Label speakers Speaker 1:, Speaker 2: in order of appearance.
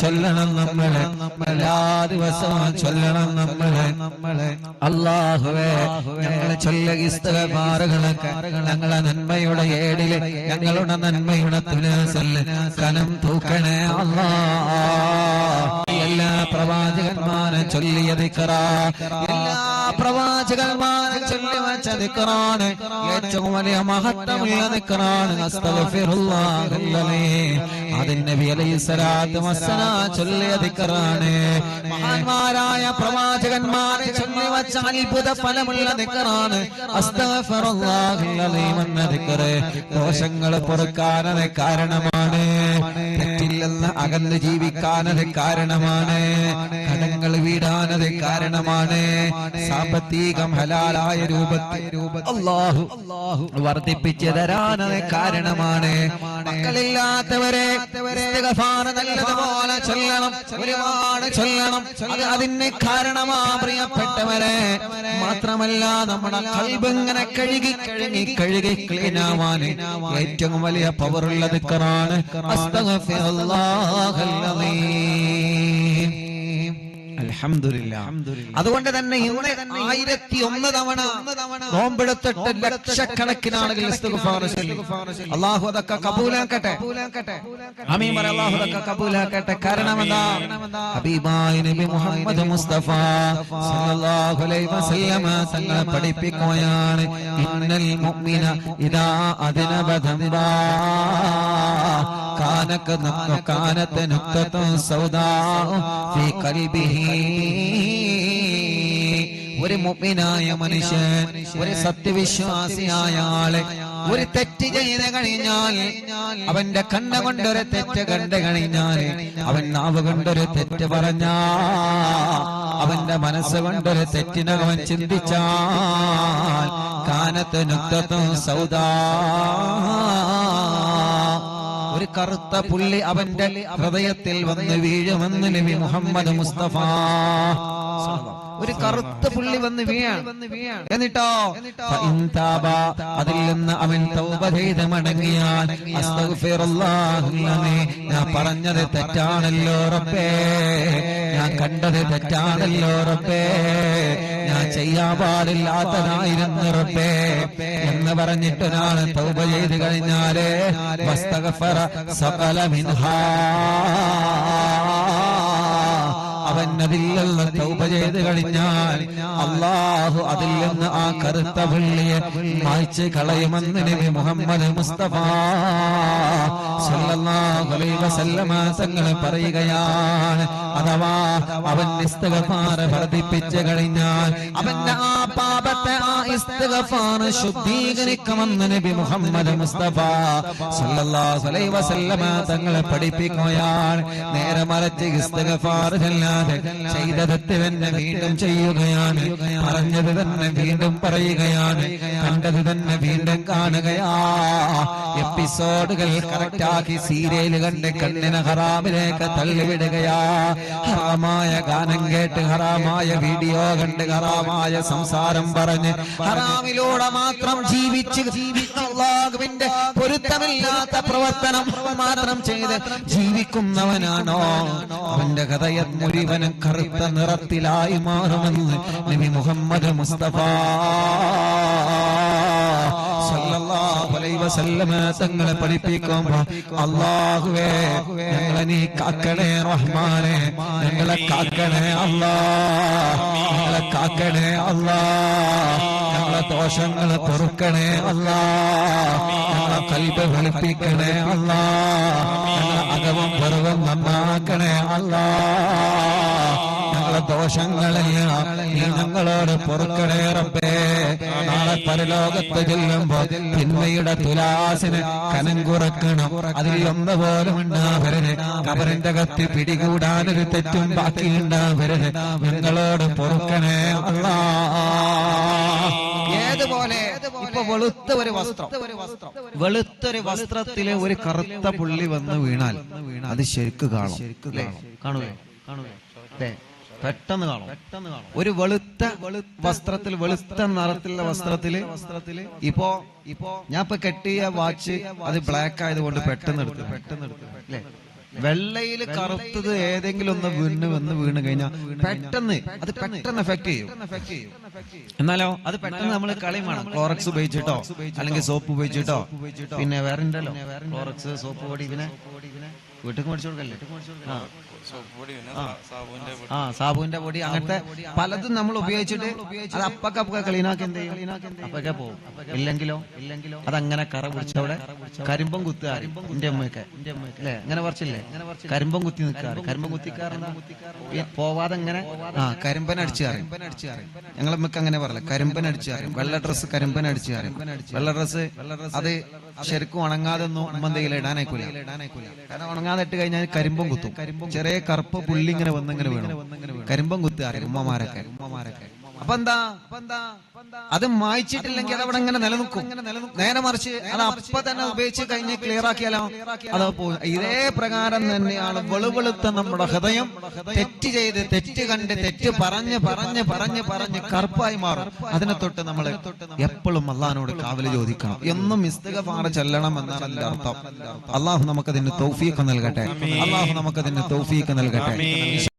Speaker 1: ചൊല്ലണം എല്ലാ ദിവസവും ചൊല്ലണം ഞങ്ങളെ ഞങ്ങളെ നന്മയുടെ ഏടിൽ ഞങ്ങളുടെ നന്മയുടെ തുലാസല്ല കനം തൂക്കണേ എല്ലാ പ്രവാചകന്മാരും ചൊല്ലിയ ദിക്റാ എല്ലാ പ്രവാചകന്മാരെ ചൊല്ലി വെച്ച ദിക്റാണ് ഏറ്റവും വലിയ മഹത്വമുള്ള ദിക്റാണ് അസ്തഗ്ഫിറുല്ലാഹല്ലദീ. അതിൻ നബി അലൈഹി സ്വലാത്തു വസ്സലാം ചൊല്ലിയ ദിക്റാണ് മഹാന്മാരായ പ്രവാചകന്മാരെ ചൊല്ലി വെച്ച അത്ഭുത ഫലമുള്ള ദിക്റ് ദോഷങ്ങൾ പൊറുക്കാനത് കാരണമാണ് അകന്ന് ജീവിക്കാനത് കാരണമാണ്. കടങ്ങൾ വീടാനത് കാരണമാണ്. സാമ്പത്തികം ഹലാലായ രൂപത്തിൽ അള്ളാഹു വർദ്ധിപ്പിച്ചു തരാനത് കാരണമാണ്. മക്കളില്ലാത്തവരെ നല്ലതുപോലെ ചൊല്ലണം അതിന് കാരണമാ പ്രിയപ്പെട്ടവരെ. മാത്രമല്ല നമ്മുടെ കൽബ് ഇങ്ങനെ കഴുകി കഴുകി കഴുകി ക്ലീനാവാൻ ഏറ്റവും വലിയ പവറുള്ള ദിക്കറാണ്. അതുകൊണ്ട് തന്നെ ഇന്ന് ആയിരത്തി ഒന്ന് തവണ നോമ്പെടുത്തിട്ട് ലക്ഷക്കണക്കിന് ആളുകൾ. അള്ളാഹു അതൊക്കെ കബൂലാക്കട്ടെ. അമീമർ അള്ളാഹു അതൊക്കെ കബൂലാക്കട്ടെ. കാരണം എന്താ? ഹബീബായ നബി മുസ്തഫ സല്ലല്ലാഹു അലൈഹി വസല്ലമ പഠിപ്പിക്കുകയാണ് ഇന്നൽ മുഅ്മിന ഇദാ കാനത്ത് നുക്തത്തുൻ സൗദാ ഫീ ഖൽബിഹി. ഒരു മുഅ്മിനായ മനുഷ്യൻ ഒരു സത്യവിശ്വാസിയായ ആൾ ഒരു തെറ്റ് ചെയ്ത് കഴിഞ്ഞാൽ അവന്റെ കണ്ണ കൊണ്ടൊരു തെറ്റ് കണ്ടു കഴിഞ്ഞാൽ അവൻ നാവ് കൊണ്ടൊരു തെറ്റ് പറഞ്ഞ അവന്റെ മനസ്സ് കൊണ്ടൊരു തെറ്റിനവൻ ചിന്തിച്ചാൽ കാനത്ത് നുക്തത്വം സൗദാ കറുത്ത പുള്ളി അവന്റെ ഹൃദയത്തിൽ വന്ന് വീഴുമെന്ന് നബി മുഹമ്മദ് മുസ്തഫ. ഒരു കറുത്ത പുള്ളി വന്ന് വീഴാണ്. എന്നിട്ടോ? അതിൽ നിന്ന് അവൻ തൗബ ഞാൻ പറഞ്ഞത് തെറ്റാണല്ലോ റബ്ബേ. ഞാൻ കണ്ടത് തെറ്റാണല്ലോ റബ്ബേ. ഞാൻ ചെയ്യാൻ പാടില്ലാത്തതായിരുന്നു റബ്ബേ. എന്ന് പറഞ്ഞിട്ട് ഞാൻ തൗബ ചെയ്ത് കഴിഞ്ഞാൽ വസ്തഗ്ഫറ സകല മിൻഹാ. കഴിഞ്ഞാൽ അള്ളാഹു അതിൽ നിന്ന് ആ കറുത്ത പുള്ളിയെ മായ്ച്ച് കളയുമെന്ന് നബി മുഹമ്മദ് മുസ്തഫ തങ്ങൾ പറയുകയാണ് അഥവാ അവൻ ഇസ്തിഗ്ഫാർ വർദ്ധിപ്പിച്ചു കഴിഞ്ഞാൽ അവന്റെ ആ പാപത്തെ ആ ഇസ്തിഗ്ഫാർ ശുദ്ധീകരിക്കുമെന്ന് നബി മുഹമ്മദ് മുസ്തഫ സല്ലല്ലാഹു അലൈഹി വസല്ലമ തങ്ങളെ പഠിപ്പിക്കുകയാണ്. നേരെ മറിച്ച് ഇസ്തിഗ്ഫാർ ചെല്ലാതെ ചെയ്ത തന്നെ വീണ്ടും ചെയ്യുകയാണ് പറഞ്ഞത് തന്നെ വീണ്ടും പറയുകയാണ് കണ്ടത് തന്നെ വീണ്ടും കാണുകയാ. എപ്പിസോഡുകൾ കറക്റ്റാക്കി സീരിയൽ കണ്ട് കണ്ണിന് ഹറാമിലേക്ക് തള്ളിവിടുകയാ. ഹറാമായ ഗാനം കേട്ട് ഹറാമായ വീഡിയോ കണ്ട് ഹറാമായ സംസാരം പറഞ്ഞ് ഹറാമിലൂടെ മാത്രം ജീവിച്ച് അള്ളാഹുവിന്റെ പൊരുത്തമില്ലാത്ത പ്രവർത്തനം മാത്രം ചെയ്ത് ജീവിക്കുന്നവനാണോ? അവന്റെ കഥയ മുഴുവനും കറുത്ത നിറത്തിലായി മാറുമെന്ന് നബി മുഹമ്മദ് മുസ്തഫ വസല്ലമ തങ്ങളെ പഠിപ്പിക്കുമ്പോ അല്ലാഹുവേ ഞങ്ങളെ നീ കാക്കണേ റഹ്മാനെ ഞങ്ങളെ കാക്കണേ അല്ലാ ഞങ്ങളെ കാക്കണേ അല്ലാ ഞങ്ങളെ ദോഷങ്ങളെ പൊറുക്കണേ അല്ലാ ഞങ്ങളെ കൽബ് വെളുപ്പിക്കണേ അല്ലാ ഞങ്ങളെ അകവും പുറവും നന്നാക്കണേ അല്ലാ ഞങ്ങളെ ദോഷങ്ങളെല്ലാം നീ ഞങ്ങളോട് പൊറുക്കണേ റബ്ബേ നാളെ പരലോകത്ത് ചെല്ലുമ്പോ തിന്മയുടെ തുലാസിന് കനം കുറക്കണം. അതിൽ ഒന്ന് പോലും ഉണ്ടാവരുത്. കബറിന്റെ കത്തി പിടികൂടാനൊരു തെറ്റും ബാക്കി ഉണ്ടാവരുത്. ഞങ്ങളോട് പൊറുക്കണേ അല്ല ഏതുപോലെ? ഇപ്പൊ വെളുത്ത ഒരു വസ്ത്രം. വെളുത്തൊരു വസ്ത്രത്തിലെ ഒരു കറുത്ത പുള്ളി വന്ന് വീണാൽ അത് ശരിക്ക് കാണും. അല്ലേ? കാണുമോ അല്ലേ? പെട്ടെന്ന് കാണും. പെട്ടെന്ന് കാണും. ഒരു വെളുത്ത വസ്ത്രത്തിൽ വെളുത്ത നിറത്തിലുള്ള വസ്ത്രത്തിൽ വസ്ത്രത്തിൽ ഇപ്പോ ഇപ്പോ ഞാൻ ഇപ്പൊ കെട്ടിയ വാച്ച് അത് ബ്ലാക്ക് ആയതുകൊണ്ട് പെട്ടെന്ന് എടുത്തു പെട്ടെന്ന് എടുത്തു അല്ലേ? വെള്ളയിൽ കറുത്തത് ഏതെങ്കിലും ഒന്ന് വീണ് വന്ന് വീണ് കഴിഞ്ഞാൽ പെട്ടെന്ന് അത് പെട്ടെന്ന് എഫക്ട് ചെയ്യും. എന്നാലോ അത് പെട്ടെന്ന് നമ്മൾ കളയും വേണം ക്ലോറക്സ് ഉപയോഗിച്ചിട്ടോ? അല്ലെങ്കിൽ സോപ്പ് ഉപയോഗിച്ചിട്ടോ? പിന്നെ വേറെ ഉണ്ടല്ലോ. ക്ലോറക്സ് സോപ്പ് പൊടി പിന്നെ വീട്ടിൽ മേടിച്ചു കൊടുക്കല്ലേ? ആ.
Speaker 2: സാബുവിന്റെ പൊടി.
Speaker 1: അങ്ങനത്തെ പലതും നമ്മൾ ഉപയോഗിച്ചിട്ട് അത് അപ്പൊക്കെ ക്ലീനാക്കി എന്ത് ചെയ്യും? അപ്പൊക്കെ പോകും. ഇല്ലെങ്കിലോ? ഇല്ലെങ്കിലോ? അതങ്ങനെ കറ പിടിച്ചവിടെ കരിമ്പം കുത്തുക എന്റെ അമ്മയൊക്കെ അല്ലേ? അങ്ങനെ പറിച്ചില്ലേ കരിമ്പം കുത്തി നിൽക്കാറ് കരിമ്പം കുത്തിക്കാറുണ്ട് പോവാതെ ഇങ്ങനെ ആ കരിമ്പൻ അടിച്ചു കയറി ഞങ്ങൾ അമ്മയ്ക്ക് അങ്ങനെ പറയില്ല കരിമ്പൻ അടിച്ചു കയറി വെള്ള ഡ്രസ്സ് കരിമ്പൻ അടിച്ചു കയറി വെള്ള ഡ്രസ്സ് അത് ശരിക്കും ഉണങ്ങാതെ ഒന്നും ഉമ്മന്തെങ്കിലും ഇടാനായിക്കൂല കാരണം ഉണങ്ങാതെ ഇട്ട് കഴിഞ്ഞാൽ കരിമ്പം കുത്തും. ചെറിയ കറുപ്പ് പുള്ളി ഇങ്ങനെ വന്നിങ്ങനെ വീണു. കരിമ്പം കുത്തുകാരെ ഉമ്മമാരൊക്കെ ഉമ്മമാരൊക്കെ. അപ്പൊ എന്താ അത് മായ്ച്ചിട്ടില്ലെങ്കിൽ അത് അവിടെ ഇങ്ങനെ നിലനിൽക്കും. നേരെ മറിച്ച് അത് അപ്പൊ തന്നെ ഉപയോഗിച്ച് കഴിഞ്ഞ് ക്ലിയർ ആക്കിയാലോ? അത് ഇതേ പ്രകാരം തന്നെയാണ് വെളുവെളുത്ത നമ്മുടെ ഹൃദയം തെറ്റ് ചെയ്ത് തെറ്റ് കണ്ട് തെറ്റ് പറഞ്ഞ് പറഞ്ഞ് പറഞ്ഞ് പറഞ്ഞ് കറുപ്പായി മാറും. അതിനെ തൊട്ട് നമ്മൾ എപ്പോഴും അള്ളഹാനോട് കാവൽ ചോദിക്കണം. എന്നും ഇസ്തഗഫാറ ചെല്ലണം എന്നാണ് അതിന്റെ അർത്ഥം. അള്ളാഹു നമുക്കതിന് തൗഫീഖ് നൽകട്ടെ. അള്ളാഹു നമുക്കതിന് തൗഫീഖ് നൽകട്ടെ.